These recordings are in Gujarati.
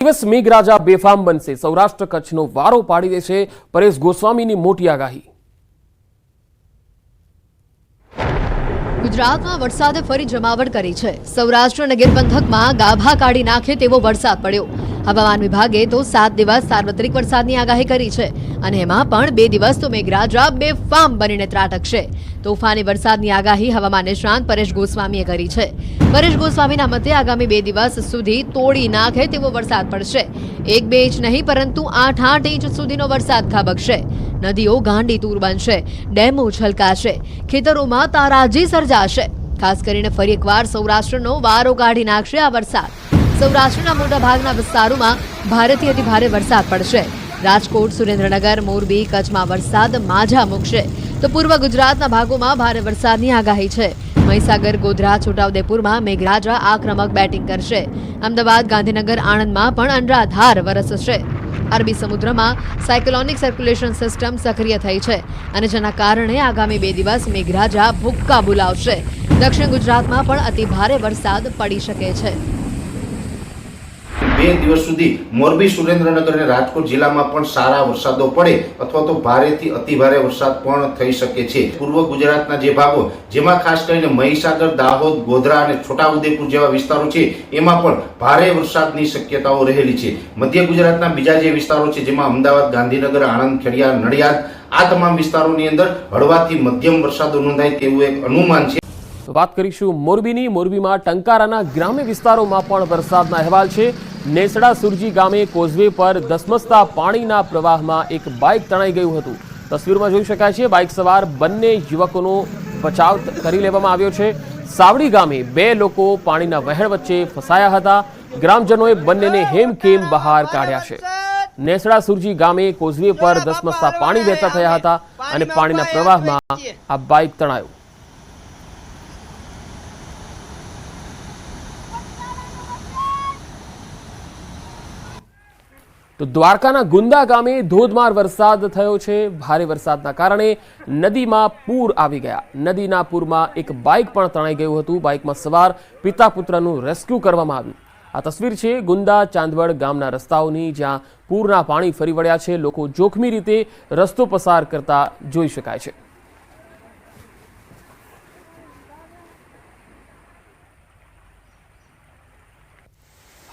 દિવસ મેઘરાજા બેફામ બનશે. સૌરાષ્ટ્ર કચ્છનો વારો પાડી દેશે પરેશ ગોસ્વામીની મોટી આગાહી. ગુજરાતમાં વરસાદે ફરી જમાવટ કરી છે. સૌરાષ્ટ્ર અને ગીર પંથકમાં ગાભા કાઢી નાખે તેવો વરસાદ પડ્યો. હવામાન વિભાગે તો સાત દિવસ સાર્વત્રિક વરસાદની આગાહી કરી છે અને એમાં પણ બે દિવસ તો મેઘરાજા બેફામ બનીને ત્રાટકશે. તોફાની વરસાદની આગાહી હવામાન નિષ્ણાંત પરેશ ગોસ્વામીએ કરી છે. પરેશ ગોસ્વામીના મતે આગામી બે દિવસ સુધી તોડી નાખે તેવો વરસાદ પડશે. એક બે ઇંચ નહીં, પરંતુ આઠ આઠ ઇંચ સુધીનો વરસાદ ખાબકશે. નદીઓ ગાંડી તૂર બનશે, ડેમો છલકાશે, ખેતરોમાં તારાજી સર્જાશે. ખાસ કરીને ફરી એકવાર સૌરાષ્ટ્રનો વારો કાઢી નાખશે આ વરસાદ. સૌરાષ્ટ્રના મોટા ભાગના વિસ્તારોમાં ભારેથી અતિ ભારે વરસાદ પડશે. રાજકોટ, સુરેન્દ્રનગર, મોરબી, કચ્છમાં વરસાદ માઝા મૂકશે. તો પૂર્વ ગુજરાતના ભાગોમાં ભારે વરસાદની આગાહી છે. મહીસાગર, ગોધરા, છોટાઉદેપુરમાં મેઘરાજા આક્રમક બેટિંગ કરશે. અમદાવાદ, ગાંધીનગર, આણંદમાં પણ અનરાધાર વરસશે. અરબી સમુદ્રમાં સાયક્લોનિક સર્ક્યુલેશન સિસ્ટમ સક્રિય થઈ છે અને જેના કારણે આગામી બે દિવસ મેઘરાજા ભૂક્કા બોલાવશે. દક્ષિણ ગુજરાતમાં પણ અતિ ભારે વરસાદ પડી શકે છે. બે દિવસ સુધી મોરબી સુરેન્દ્રનગર અને રાજકોટ જિલ્લામાં પણ સારા વરસાદો પડે અથવા તો ભારેથી અતિભારે વરસાદ પણ થઈ શકે છે. પૂર્વ ગુજરાતના જે ભાગો, જેમાં ખાસ કરીને મહીસાગર, દાહોદ, ગોધરા અને છોટાઉદેપુર જેવા વિસ્તારો છે, એમાં પણ ભારે વરસાદની શક્યતાઓ રહેલી છે. મધ્ય ગુજરાતના બીજા જે વિસ્તારો છે, જેમાં અમદાવાદ, ગાંધીનગર, આણંદ ખેડિયા નડિયાદ, આ તમામ વિસ્તારોની અંદર હળવાથી મધ્યમ વરસાદો નોંધાય તેવું એક અનુમાન છે. તો વાત કરીશું મોરબીની. મોરબીમાં ટંકારાના ગ્રામ્ય વિસ્તારોમાં પણ વરસાદના અહેવાલ છે. નેસડા સુરજી ગામે કોઝવે પર ધસમસતા પાણીના પ્રવાહમાં એક બાઇક તણાઈ ગયું હતું. તસવીરમાં જોઈ શકાય છે, બાઇક સવાર બંને યુવકોનો બચાવ કરી લેવામાં આવ્યો છે. સાવડી ગામે બે લોકો પાણીના વહેણ વચ્ચે ફસાયા હતા. ગ્રામજનોએ બંનેને હેમખેમ બહાર કાઢ્યા છે. નેસડા સુરજી ગામે કોઝવે પર ધસમસતા પાણી વહેતા થયા હતા અને પાણીના પ્રવાહમાં આ બાઇક તણાયું. તો દ્વારકાના ગુંદા ગામે ધોધમાર વરસાદ થયો છે. ભારે વરસાદના કારણે નદીમાં પૂર આવી ગયા. નદીના પૂરમાં એક બાઇક પણ તણાઈ ગયું હતું. બાઇકમાં સવાર પિતા પુત્રનું રેસ્ક્યુ કરવામાં આવ્યું. આ તસવીર છે ગુંદા ચાંદવડ ગામના રસ્તાઓની, જ્યાં પૂરના પાણી ફરી વળ્યા છે. લોકો જોખમી રીતે રસ્તો પસાર કરતા જોઈ શકાય છે.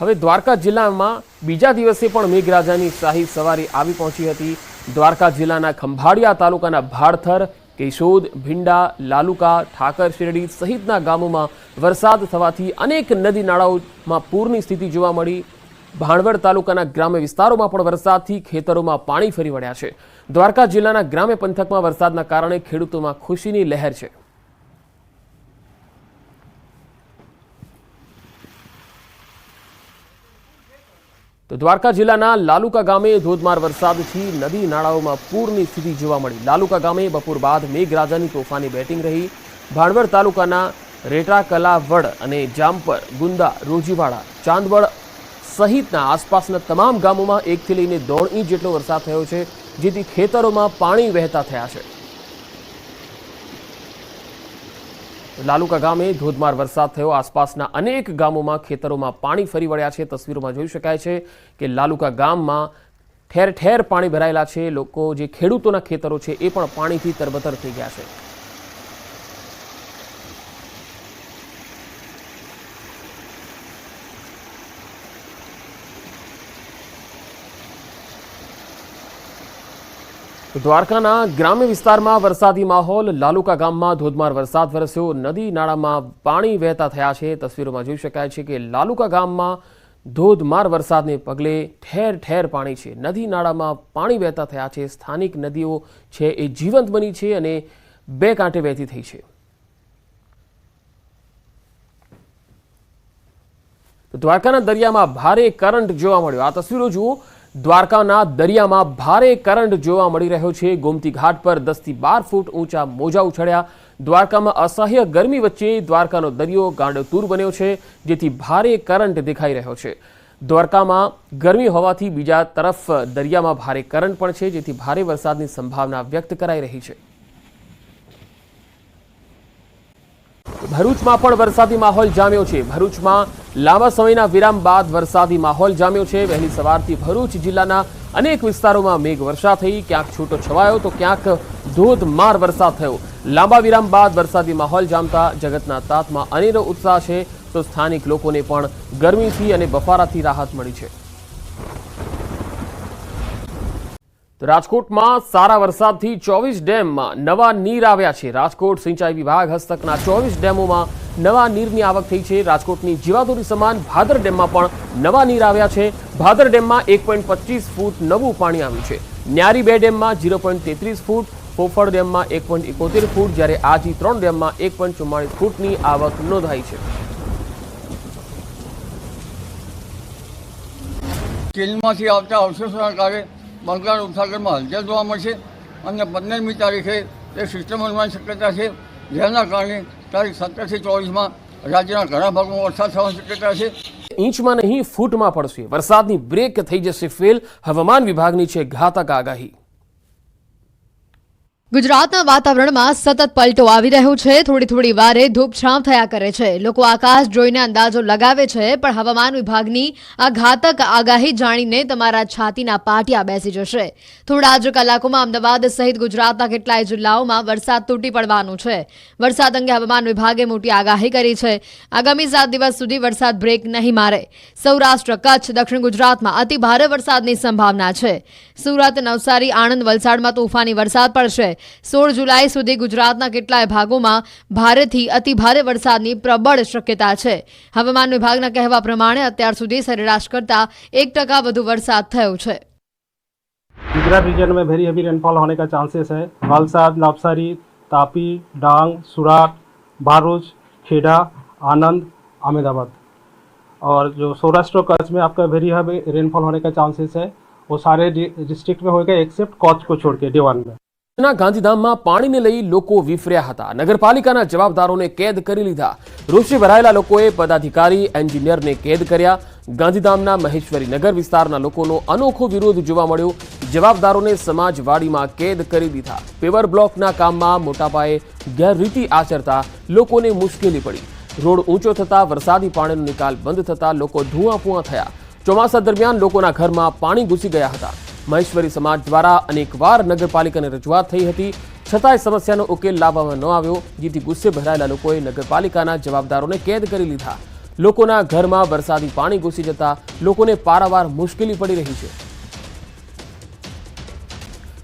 હવે દ્વારકા જિલ્લામાં બીજા દિવસે પણ મેઘરાજાની શાહી સવારી આવી પહોંચી હતી. દ્વારકા જિલ્લાના ખંભાળિયા તાલુકાના ભાડથર, કેશોદ, ભીંડા, લાલુકા, ઠાકર શેરડી સહિતના ગામોમાં વરસાદ થવાથી અનેક નદી નાળાઓમાં પૂરની સ્થિતિ જોવા મળી. ભાણવડ તાલુકાના ગ્રામ્ય વિસ્તારોમાં પણ વરસાદથી ખેતરોમાં પાણી ફરી વળ્યા છે. દ્વારકા જિલ્લાના ગ્રામ્ય પંથકમાં વરસાદના કારણે ખેડૂતોમાં ખુશીની લહેર છે. તો દ્વારકા જિલ્લાના લાલુકા ગામે ધોધમાર વરસાદથી નદી નાળાઓમાં પૂરની સ્થિતિ જોવા મળી. લાલુકા ગામે બપોર બાદ મેઘરાજાની તોફાની બેટિંગ રહી. ભાણવડ તાલુકાના રેટા કલાવડ અને જામપર, ગુંદા, રોજીવાડા, ચાંદવડ સહિતના આસપાસના તમામ ગામોમાં એકથી લઈને દોઢ ઇંચ જેટલો વરસાદ થયો છે, જેથી ખેતરોમાં પાણી વહેતા થયા છે. લાલુકા ગામે ધોધમાર વરસાદ થયો. આસપાસના અનેક ગામોમાં ખેતરોમાં પાણી ફરી વળ્યા છે. તસવીરોમાં જોઈ શકાય છે કે લાલુકા ગામમાં ઠેર ઠેર પાણી ભરાયેલા છે. લોકો જે ખેડૂતોના ખેતરો છે એ પણ પાણીથી તરબતર થઈ ગયા છે. દ્વારકાના ગ્રામ્ય વિસ્તારમાં વરસાદી માહોલ, લાલુકા ગામમાં ધોધમાર વરસાદ વરસ્યો, નદી નાળામાં પાણી વહેતા થયા છે. તસવીરોમાં જોઈ શકાય છે કે લાલુકા ગામમાં ધોધમાર વરસાદને પગલે ઠેર ઠેર પાણી છે. નદી નાળામાં પાણી વહેતા થયા છે. સ્થાનિક નદીઓ છે એ જીવંત બની છે અને બે કાંઠે વહેતી થઈ છે. દ્વારકાના દરિયામાં ભારે કરંટ જોવા મળ્યો. આ તસવીરો જુઓ. દ્વારકાના દરિયામાં ભારે કરંટ જોવા મળી રહ્યો છે. ગોમતી ઘાટ પર દસથી બાર ફૂટ ઊંચા મોજા ઉછળ્યા. દ્વારકામાં અસહ્ય ગરમી વચ્ચે દ્વારકાનો દરિયો ગાંડતૂર બન્યો છે, જેથી ભારે કરંટ દેખાઈ રહ્યો છે. દ્વારકામાં ગરમી હોવાથી બીજા તરફ દરિયામાં ભારે કરંટ પણ છે, જેથી ભારે વરસાદની સંભાવના વ્યક્ત કરાઈ રહી છે. ભરૂચમાં પણ વરસાદી માહોલ જામ્યો છે. ભરૂચમાં લાંબા સમયના વિરામ બાદ વરસાદી માહોલ જામ્યો છે. વહેલી સવારથી ભરૂચ જિલ્લાના અનેક વિસ્તારોમાં મેઘ વર્ષા થઈ. ક્યાંક છૂટો છવાયો તો ક્યાંક ધોધમાર વરસાદ થયો. લાંબા વિરામ બાદ વરસાદી માહોલ જામતા જગતના તાતમાં અનેરો ઉત્સાહ છે. તો સ્થાનિક લોકોને પણ ગરમીથી અને બફારાથી રાહત મળી છે તો રાજકોટમાં સારા વરસાદથી ચોવીસ ડેમમાં નવા નીર આવ્યા છે. રાજકોટ સિંચાઈ વિભાગ હસ્તકના ચોવીસ ડેમોમાં નવા નીરની આવક થઈ છે. રાજકોટની જીવાદોરી સમાન ભાદર ડેમમાં પણ નવા નીર આવ્યા છે. ભાદર ડેમમાં એક ફૂટ નવું પાણી આવ્યું છે. ન્યારી બે ડેમમાં ઝીરો ફૂટ, ફોફળ ડેમમાં એક પોઈન્ટ ફૂટ, જ્યારે આજી ત્રણ ડેમમાં એક ફૂટની આવક નોંધાઈ છે. કેલમાંથી આવતા અવશેષોના કારણે બંગાળ ઉપસાગરમાં હલચલ જોવા મળશે અને પંદરમી તારીખે તે સિસ્ટમ બનવાની શક્યતા છે. જેના કારણે તારીખ સત્તરથી ચોવીસમાં રાજ્યના ઘણા ભાગોમાં વરસાદ થવાની શક્યતા છે. ઇંચમાં નહીં, ફૂટમાં પડશે. વરસાદની બ્રેક થઈ જશે ફેલ. હવામાન વિભાગની છે ઘાતક આગાહી. ગુજરાતના વાતાવરણમાં સતત પલટો આવી રહ્યો છે. થોડી થોડી વારે ધૂપછાંવ થયા કરે છે. લોકો આકાશ જોઈને અંદાજો લગાવે છે, પણ હવામાન વિભાગની આ ઘાતક આગાહી જાણીને તમારા છાતીના પાટિયા બેસી જશે. થોડા જ કલાકોમાં અમદાવાદ સહિત ગુજરાતના કેટલાય જિલ્લાઓમાં વરસાદ તૂટી પડવાનું છે. વરસાદ અંગે હવામાન વિભાગે મોટી આગાહી કરી છે. આગામી સાત દિવસ સુધી વરસાદ બ્રેક નહીં મારે. સૌરાષ્ટ્ર, કચ્છ, દક્ષિણ ગુજરાતમાં અતિ ભારે વરસાદની સંભાવના છે. સુરત, નવસારી, આણંદ, વલસાડમાં તોફાની વરસાદ પડશે. સોળ જુલાઈ સુધી ગુજરાતના કેટલાય ભાગોમાં ભારેથી અતિ ભારે વરસાદની પ્રબળ શક્યતા છે હવામાન વિભાગના કહેવા પ્રમાણે અત્યાર સુધી સરેરાશ કરતા એક ટકા વધુ વરસાદ થયો છે गुजरात रीजन में वेरी हेवी रेनफॉल होने का चांसेस है वलसाड नवसारी तापी डांग सुराट भरूच खेड़ा आनंद अहमदाबाद और जो सौराष्ट्र और कच्छ में आपका वेरी हेवी रेनफॉल होने का चांसेस है वो सारे डिस्ट्रिक्ट में होगा एक्सेप्ट कच्छ को छोड़ के डे वन में ના, ગાંધીધામમાં પાણીને લઈ લોકો વિફર્યા હતા. નગરપાલિકાના જવાબદારોને કેદ કરી લીધા. રોષે ભરાયેલા લોકોએ પદાધિકારી, એન્જિનિયરને કેદ કર્યા. ગાંધીધામના મહેશ્વરી નગર વિસ્તારના લોકોનો અનોખો વિરોધ જોવા મળ્યો. જવાબદારોને સમાજવાડીમાં કેદ કરી દીધા. પેવર બ્લોકના કામમાં મોટાપાયે ગેરરીતિ આચરતા લોકોને મુશ્કેલી પડી. રોડ ઊંચો થતા વરસાદી પાણીનો નિકાલ બંધ થતા લોકો ધુઆપુઆ થયા. ચોમાસા દરમિયાન લોકોના ઘરમાં પાણી ઘૂસી ગયા હતા. મહેશ્વરી સમાજ દ્વારા અનેકવાર નગરપાલિકાને રજૂઆત થઈ હતી. છતાંય સમસ્યાનો ઉકેલ લાવવામાં ન આવ્યો. જેથી ગુસ્સે ભરાયેલા લોકોએ નગરપાલિકાના જવાબદારોને કેદ કરી લીધા. લોકોના ઘરમાં વરસાદી પાણી ઘૂસી જતા લોકોને પારાવાર મુશ્કેલી પડી રહી છે.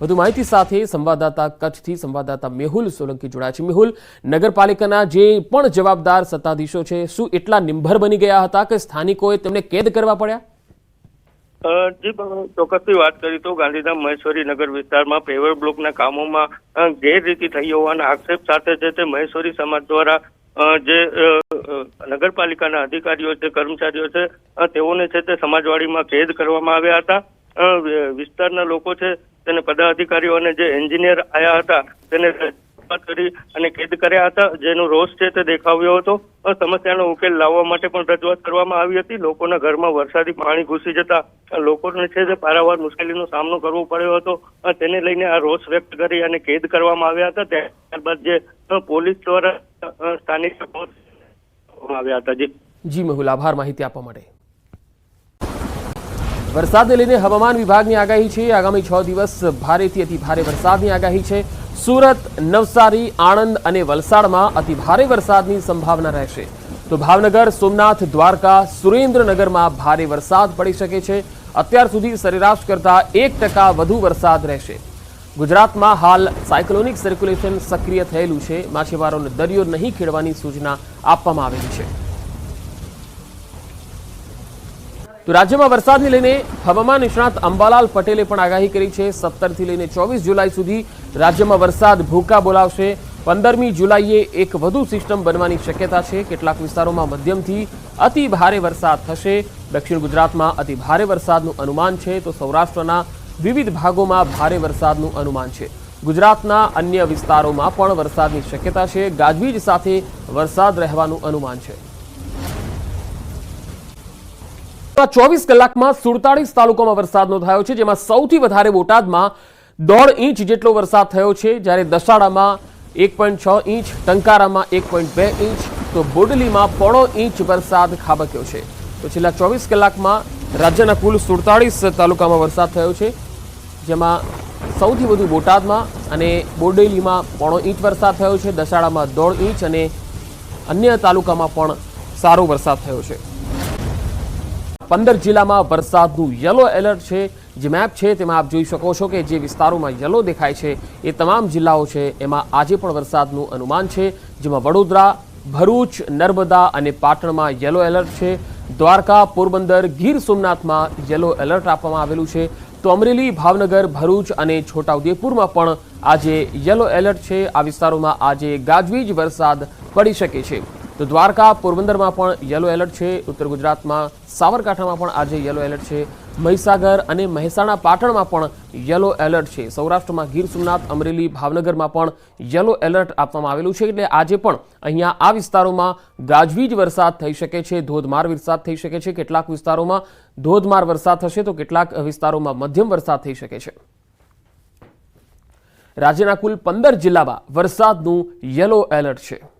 વધુ માહિતી સાથે સંવાદદાતા કચ્છથી સંવાદદાતા મેહુલ સોલંકી જોડાયા છે. મેહુલ, નગરપાલિકાના જે પણ જવાબદાર સત્તાધીશો છે, શું એટલા નિંભર બની ગયા હતા કે સ્થાનિકોએ તેમને કેદ કરવા પડ્યા? જી ચોક્કસથી વાત કરી તો ગાંધીધામ મહેશ્વરી નગર વિસ્તારમાં પેવર બ્લોકના કામોમાં ગેરરીતિ થઈ હોવાના આક્ષેપ સાથે છે તે મહેશ્વરી સમાજ દ્વારા જે નગરપાલિકાના અધિકારીઓ છે, કર્મચારીઓ છે તેઓને છે તે સમાજવાડીમાં કેદ કરવામાં આવ્યા હતા. વિસ્તારના લોકો છે, તેને પદાધિકારીઓ અને જે એન્જિનિયર આવ્યા હતા, તેને રજૂઆત કરી અને કેદ કર્યા હતા. જેનો રોષ છે તે દેખાવ્યો હતો. સમસ્યાનો ઉકેલ લાવવા માટે પણ રજૂઆત કરવામાં આવી હતી. લોકોના ઘરમાં વરસાદી પાણી ઘૂસી જતા લોકોને છે તે પારાવાર મુશ્કેલીનો સામનો કરવો પડ્યો હતો. તેને લઈને આ રોષ વ્યક્ત કરી અને કેદ કરવામાં આવ્યા હતા. ત્યારબાદ જે પોલીસ દ્વારા સ્થાનિક આવ્યા હતા. જી. જી, મેહુલ, આભાર માહિતી આપવા માટે. વરસાદને લઈને હવામાન વિભાગની આગાહી છે. આગામી છ દિવસ ભારેથી અતિ ભારે વરસાદની આગાહી છે. સુરત, નવસારી, આણંદ અને વલસાડમાં અતિ ભારે વરસાદની સંભાવના રહેશે. તો ભાવનગર, સોમનાથ, દ્વારકા, સુરેન્દ્રનગરમાં ભારે વરસાદ પડી શકે છે. અત્યાર સુધી સરેરાશ કરતા એક ટકા વધુ વરસાદ રહેશે. ગુજરાતમાં હાલ સાયક્લોનિક સર્ક્યુલેશન સક્રિય થયેલું છે. માછીમારોને દરિયો નહીં ખેડવાની સૂચના આપવામાં આવેલી છે. તો રાજ્યમાં વરસાદને લઈને હવામાન નિષ્ણાત અંબાલાલ પટેલે પણ આગાહી કરી છે. સત્તરથી લઈને ચોવીસ જુલાઈ સુધી રાજ્યમાં વરસાદ ભૂકા બોલાવશે. પંદરમી જુલાઈએ એક વધુ સિસ્ટમ બનવાની શક્યતા છે. કેટલાક વિસ્તારોમાં મધ્યમથી અતિ ભારે વરસાદ થશે. દક્ષિણ ગુજરાતમાં અતિ ભારે વરસાદનું અનુમાન છે. તો સૌરાષ્ટ્રના વિવિધ ભાગોમાં ભારે વરસાદનું અનુમાન છે. ગુજરાતના અન્ય વિસ્તારોમાં પણ વરસાદની શક્યતા છે. ગાજવીજ સાથે વરસાદ રહેવાનું અનુમાન છે. ચોવીસ કલાકમાં સુડતાળીસ તાલુકામાં વરસાદ નોંધાયો છે, જેમાં સૌથી વધારે બોટાદમાં દોઢ ઇંચ જેટલો વરસાદ થયો છે. જ્યારે દસાડામાં એક પોઈન્ટ છ ઇંચ, ટંકારામાં એક પોઈન્ટ બે ઇંચ, તો બોડેલીમાં પોણો ઇંચ વરસાદ ખાબક્યો છે. તો છેલ્લા ચોવીસ કલાકમાં રાજ્યના કુલ સુડતાળીસ તાલુકામાં વરસાદ થયો છે, જેમાં સૌથી વધુ બોટાદમાં અને બોડેલીમાં પોણો ઇંચ વરસાદ થયો છે, દસાડામાં દોઢ ઇંચ અને અન્ય તાલુકામાં પણ સારો વરસાદ થયો છે. પંદર જિલ્લામાં વરસાદનું યલો એલર્ટ છે. જે મેપ છે તેમાં આપ જોઈ શકો છો કે જે વિસ્તારોમાં યલો દેખાય છે એ તમામ જિલ્લાઓ છે. એમાં આજે પણ વરસાદનું અનુમાન છે. જેમાં વડોદરા, ભરૂચ, નર્મદા અને પાટણમાં યલો એલર્ટ છે. દ્વારકા, પોરબંદર, ગીર સોમનાથમાં યલો એલર્ટ આપવામાં આવેલું છે. તો અમરેલી, ભાવનગર, ભરૂચ અને છોટાઉદેપુરમાં પણ આજે યલો એલર્ટ છે. આ વિસ્તારોમાં આજે ગાજવીજ વરસાદ પડી શકે છે. તો દ્વારકા, પોરબંદરમાં પણ યલો એલર્ટ છે. ઉત્તર ગુજરાતમાં સાબરકાંઠામાં પણ આજે યલો એલર્ટ છે. મહીસાગર અને મહેસાણા પાટણમાં પણ યલો એલર્ટ છે. સૌરાષ્ટ્રમાં ગીર સોમનાથ, અમરેલી, ભાવનગરમાં પણ યલો એલર્ટ આપવામાં આવેલું છે. એટલે આજે પણ અહીંયા આ વિસ્તારોમાં ગાજવીજ વરસાદ થઈ શકે છે. ધોધમાર વરસાદ થઈ શકે છે. કેટલાક વિસ્તારોમાં ધોધમાર વરસાદ થશે તો કેટલાક વિસ્તારોમાં મધ્યમ વરસાદ થઈ શકે છે. રાજ્યના કુલ પંદર જિલ્લામાં વરસાદનું યલો એલર્ટ છે.